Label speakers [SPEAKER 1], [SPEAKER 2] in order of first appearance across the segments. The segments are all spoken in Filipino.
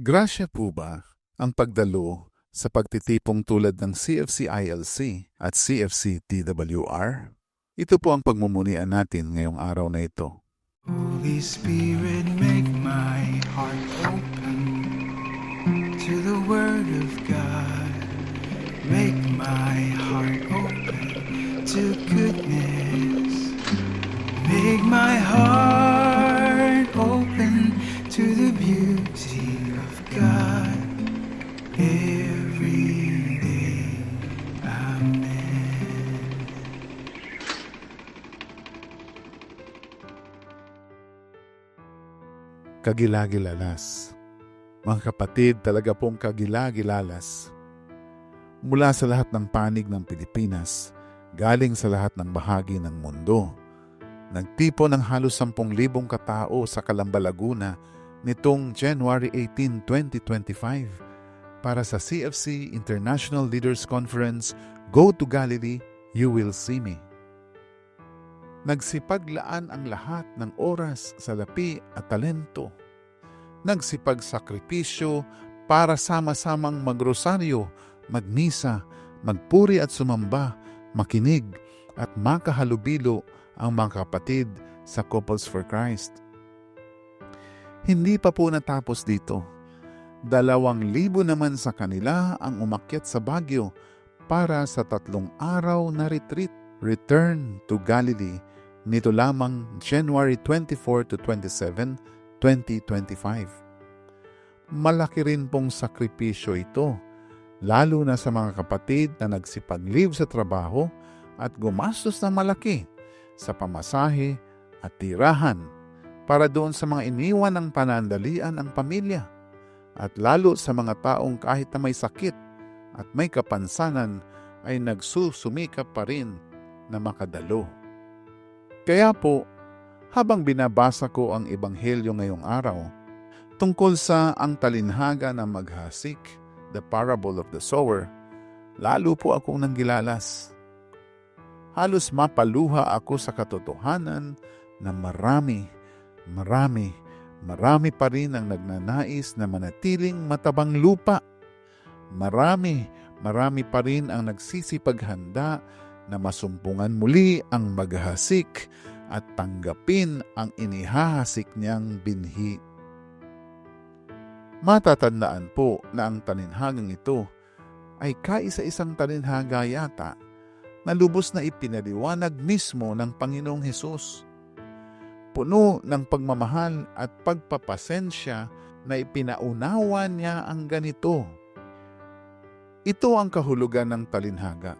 [SPEAKER 1] Grasya po ba ang pagdalo sa pagtitipong tulad ng CFC ILC at CFC TWR? Ito po ang pagmumulian natin ngayong araw na ito.
[SPEAKER 2] Holy Spirit, make my heart open to the Word of God. Make my heart open to goodness. Make my heart to the beauty of God every day. Amen.
[SPEAKER 1] Kagilagilalas. Mga kapatid, talaga pong kagilagilalas. Mula sa lahat ng panig ng Pilipinas, galing sa lahat ng bahagi ng mundo, nagtipo ng halos 10,000 katao sa Calamba, Laguna nitong January 18, 2025 para sa CFC International Leaders Conference Go to Galilee, You Will See Me. Nagsipaglaan ang lahat ng oras, salapi at talento. Nagsipagsakripisyo para sama-samang magrosaryo, magmisa, magpuri at sumamba, makinig at makahalubilo ang mga kapatid sa Couples for Christ. Hindi pa po natapos dito. Dalawang libo naman sa kanila ang umakyat sa Baguio para sa tatlong araw na retreat, Return to Galilee, nito lamang January 24 to 27, 2025. Malaki rin pong sakripisyo ito, lalo na sa mga kapatid na nagsipag-leave sa trabaho at gumastos na malaki sa pamasahe at tirahan para doon sa mga iniwan ng panandalian ang pamilya at lalo sa mga taong kahit na may sakit at may kapansanan ay nagsusumikap pa rin na makadalo. Kaya po, habang binabasa ko ang Ebanghelyo ngayong araw, tungkol sa ang talinhaga na maghasik, the parable of the sower, lalo po akong nanggilalas. Halos mapaluha ako sa katotohanan na marami, marami, marami pa rin ang nagnanais na manatiling matabang lupa. Marami, marami pa rin ang nagsisipaghanda na masumpungan muli ang maghasik at tanggapin ang inihahasik niyang binhi. Matatandaan po na ang talinhagang ito ay kaisa-isang talinhaga yata na lubos na ipinaliwanag mismo ng Panginoong Hesus. Puno ng pagmamahal at pagpapasensya na ipinaunawa niya ang ganito. Ito ang kahulugan ng talinhaga.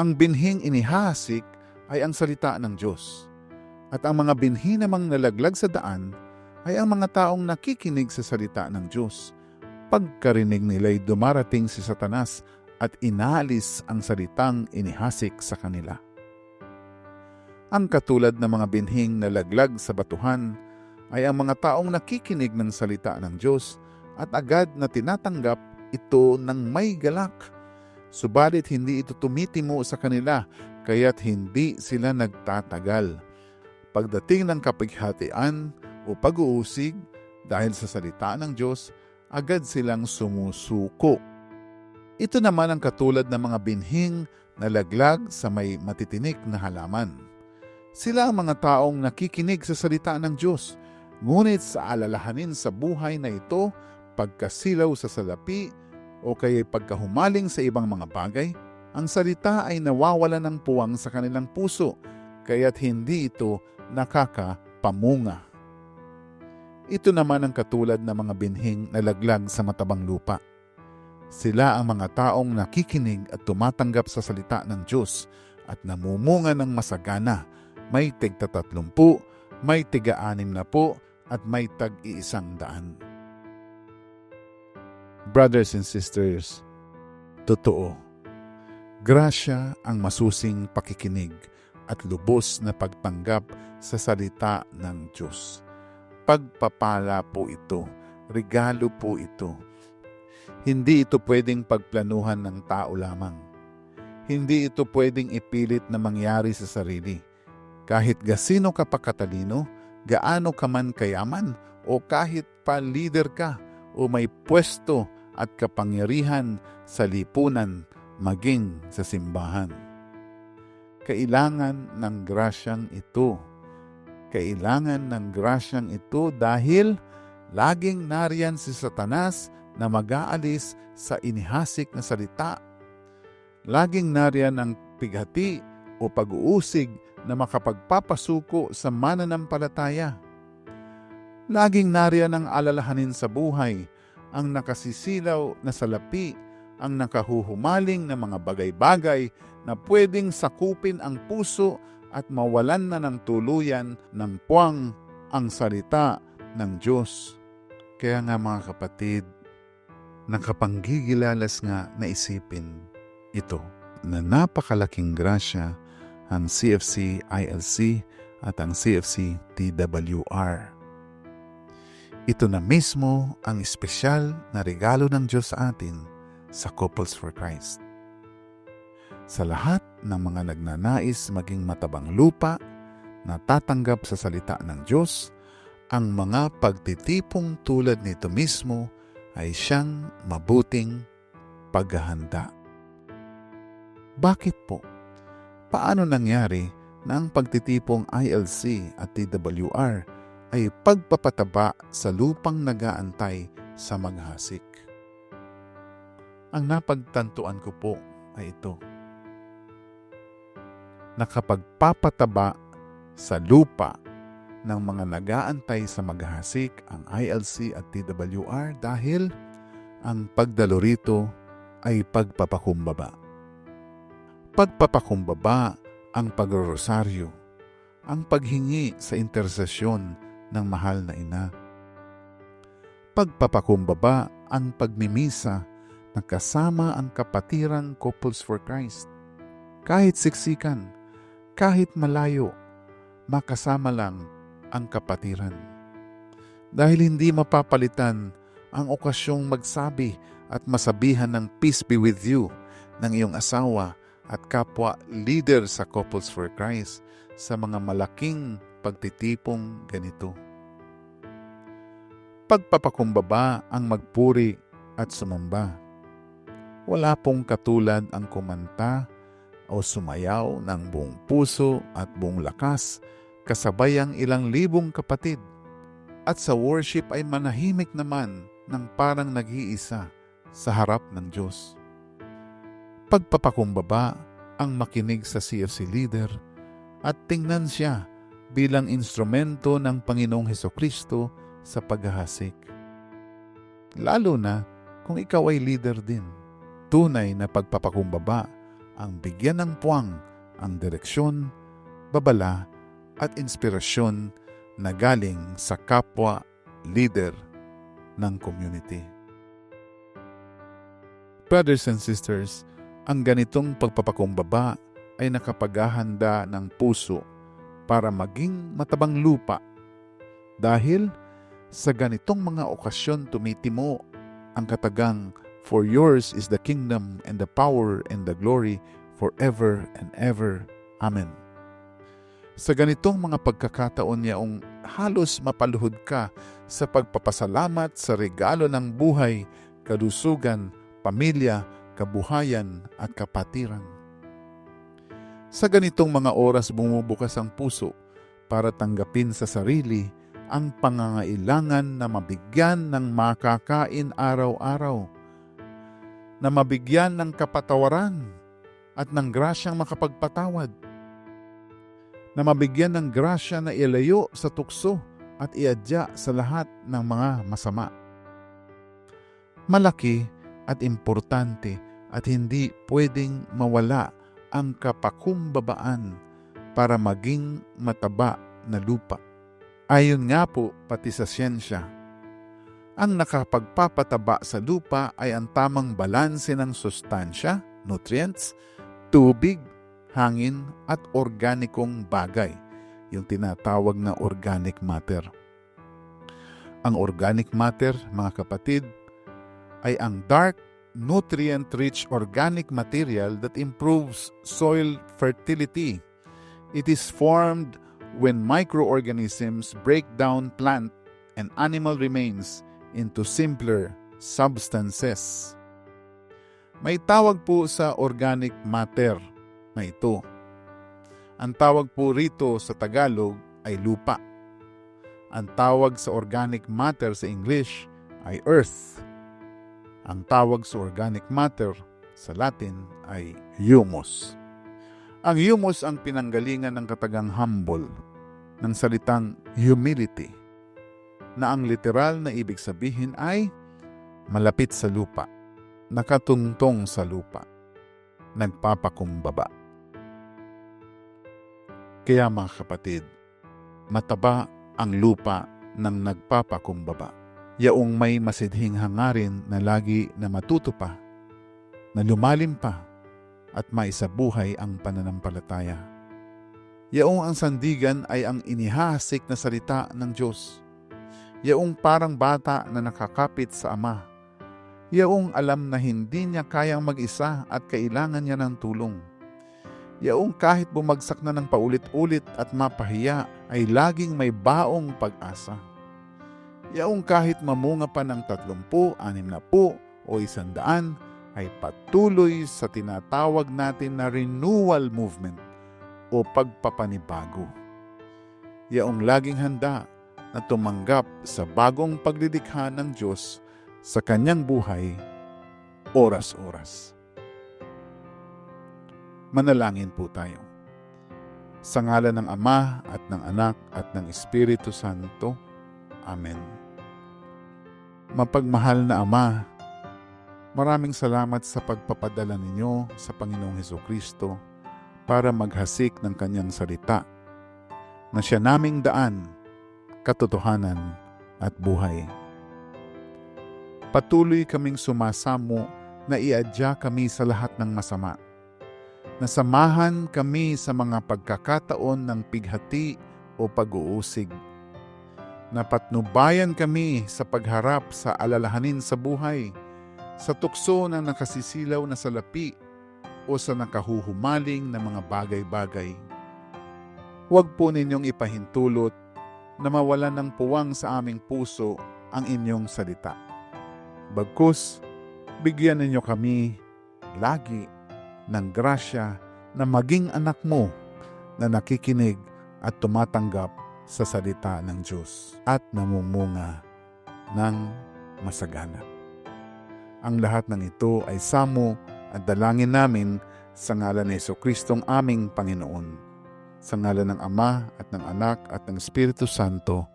[SPEAKER 1] Ang binhing inihasik ay ang salita ng Diyos. At ang mga binhi namang nalaglag sa daan ay ang mga taong nakikinig sa salita ng Diyos. Pagkarinig nila'y dumarating si Satanas at inalis ang salitang inihasik sa kanila. Ang katulad ng mga binhing nalaglag sa batuhan ay ang mga taong nakikinig ng salita ng Diyos at agad na tinatanggap ito ng may galak. Subalit hindi ito tumitimo sa kanila kaya't hindi sila nagtatagal. Pagdating ng kapighatian o pag-uusig dahil sa salita ng Diyos, agad silang sumusuko. Ito naman ang katulad ng mga binhing nalaglag sa may matitinik na halaman. Sila ang mga taong nakikinig sa salita ng Diyos, ngunit sa alalahanin sa buhay na ito, pagkasilaw sa salapi o kaya pagkahumaling sa ibang mga bagay, ang salita ay nawawala ng puwang sa kanilang puso, kaya't hindi ito nakakapamunga. Ito naman ang katulad ng mga binhing nalaglag sa matabang lupa. Sila ang mga taong nakikinig at tumatanggap sa salita ng Diyos at namumunga ng masagana. May tigta tatlumpu, may tiga anim na po, at may tag-iisang daan. Brothers and sisters, totoo. Grasya ang masusing pakikinig at lubos na pagtanggap sa salita ng Diyos. Pagpapala po ito, regalo po ito. Hindi ito pwedeng pagplanuhan ng tao lamang. Hindi ito pwedeng ipilit na mangyari sa sarili. Kahit gasino ka pa katalino, gaano ka man kayaman, o kahit pa leader ka, o may pwesto at kapangyarihan sa lipunan maging sa simbahan. Kailangan ng grasyang ito. Kailangan ng grasyang ito dahil laging nariyan si Satanas na mag-aalis sa inihasik na salita. Laging nariyan ang pighati o pag-uusig na makapagpapasuko sa mananampalataya. Laging nariyan ang alalahanin sa buhay, ang nakasisilaw na salapi, ang nakahuhumaling na mga bagay-bagay na pwedeng sakupin ang puso at mawalan na ng tuluyan ng puwang ang salita ng Diyos. Kaya nga mga kapatid, nakapanggigilalas nga na isipin ito na napakalaking grasya ang CFC ILC at ang CFC TWR. Ito na mismo ang espesyal na regalo ng Diyos sa atin sa Couples for Christ. Sa lahat ng mga nagnanais maging matabang lupa na tatanggap sa salita ng Diyos, ang mga pagtitipong tulad nito mismo ay siyang mabuting paghahanda. Bakit po? Paano nangyari na ang pagtitipong ILC at TWR ay pagpapataba sa lupang nagaantay sa maghasik. Ang napagtantuan ko po ay ito. Nakapagpapataba sa lupa ng mga nagaantay sa maghasik ang ILC at TWR dahil ang pagdalo rito ay pagpapakumbaba. Pagpapakumbaba ang pagrorosaryo, ang paghingi sa intersesyon ng mahal na ina. Pagpapakumbaba ang pagmimisa na kasama ang kapatirang Couples for Christ. Kahit siksikan, kahit malayo, makasama lang ang kapatiran. Dahil hindi mapapalitan ang okasyong magsabi at masabihan ng peace be with you ng iyong asawa at kapwa leader sa Couples for Christ sa mga malaking pagtitipong ganito. Pagpapakumbaba ang magpuri at sumamba. Wala pong katulad ang kumanta o sumayaw ng buong puso at buong lakas kasabay ang ilang libong kapatid. At sa worship ay manahimik naman ng parang nag-iisa sa harap ng Diyos. Pagpapakumbaba ang makinig sa CFC leader at tingnan siya bilang instrumento ng Panginoong Heso Kristo sa paghahasik. Lalo na kung ikaw ay leader din. Tunay na pagpapakumbaba ang bigyan ng puwang ang direksyon, babala at inspirasyon na galing sa kapwa leader ng community. Brothers and sisters, ang ganitong pagpapakumbaba ay nakapaghahanda ng puso para maging matabang lupa. Dahil sa ganitong mga okasyon tumitimo ang katagang For yours is the kingdom and the power and the glory forever and ever. Amen. Sa ganitong mga pagkakataon yaong halos mapaluhod ka sa pagpapasalamat sa regalo ng buhay, kalusugan, pamilya, kabuhayan at kapatiran. Sa ganitong mga oras bumubukas ang puso para tanggapin sa sarili ang pangangailangan na mabigyan ng makakain araw-araw, na mabigyan ng kapatawaran at ng grasyang makapagpatawad, na mabigyan ng grasya na ilayo sa tukso at iadya sa lahat ng mga masama. Malaki at importante at hindi pwedeng mawala ang kapakumbabaan para maging mataba na lupa. Ayon nga po pati sa siyensya, ang nakapagpapataba sa lupa ay ang tamang balanse ng sustansya, nutrients, tubig, hangin at organikong bagay, yung tinatawag na organic matter. Ang organic matter, mga kapatid, ay ang dark, nutrient-rich organic material that improves soil fertility. It is formed when microorganisms break down plant and animal remains into simpler substances. May tawag po sa organic matter na ito. Ang tawag po rito sa Tagalog ay lupa. Ang tawag sa organic matter sa English ay earth. Ang tawag sa organic matter sa Latin ay humus. Ang humus ang pinanggalingan ng katagang humble, ng salitang humility, na ang literal na ibig sabihin ay malapit sa lupa, nakatungtong sa lupa, nagpapakumbaba. Kaya mga kapatid, mataba ang lupa ng nagpapakumbaba. Yaong may masidhing hangarin na lagi na matuto pa, na lumalim pa, at maisabuhay ang pananampalataya. Yaong ang sandigan ay ang inihasik na salita ng Diyos. Yaong parang bata na nakakapit sa Ama. Yaong alam na hindi niya kayang mag-isa at kailangan niya ng tulong. Yaong kahit bumagsak na ng paulit-ulit at mapahiya ay laging may baong pag-asa. Yaong kahit mamunga pa ng tatlumpu, anim na po o isandaan, ay patuloy sa tinatawag natin na renewal movement o pagpapanibago. Yaong laging handa na tumanggap sa bagong pagdidikha ng Diyos sa kanyang buhay oras-oras. Manalangin po tayo. Sa ngala ng Ama at ng Anak at ng Espiritu Santo. Amen. Mapagmahal na Ama, maraming salamat sa pagpapadala ninyo sa Panginoong Heso Kristo para maghasik ng kanyang salita na siya naming daan, katotohanan at buhay. Patuloy kaming sumasamo na iadya kami sa lahat ng masama. Nasamahan kami sa mga pagkakataon ng pighati o pag-uusig. Napatnubayan kami sa pagharap sa alalahanin sa buhay, sa tukso ng nakasisilaw na salapi o sa nakahuhumaling na mga bagay-bagay. Huwag po ninyong ipahintulot na mawalan ng puwang sa aming puso ang inyong salita. Bagkus, bigyan ninyo kami lagi ng grasya na maging anak mo na nakikinig at tumatanggap sa salita ng Diyos at namumunga ng masagana. Ang lahat ng ito ay samo at dalangin namin sa ngalan ni Yeso Kristong aming Panginoon. Sa ngalan ng Ama at ng Anak at ng Espiritu Santo.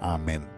[SPEAKER 1] Amen.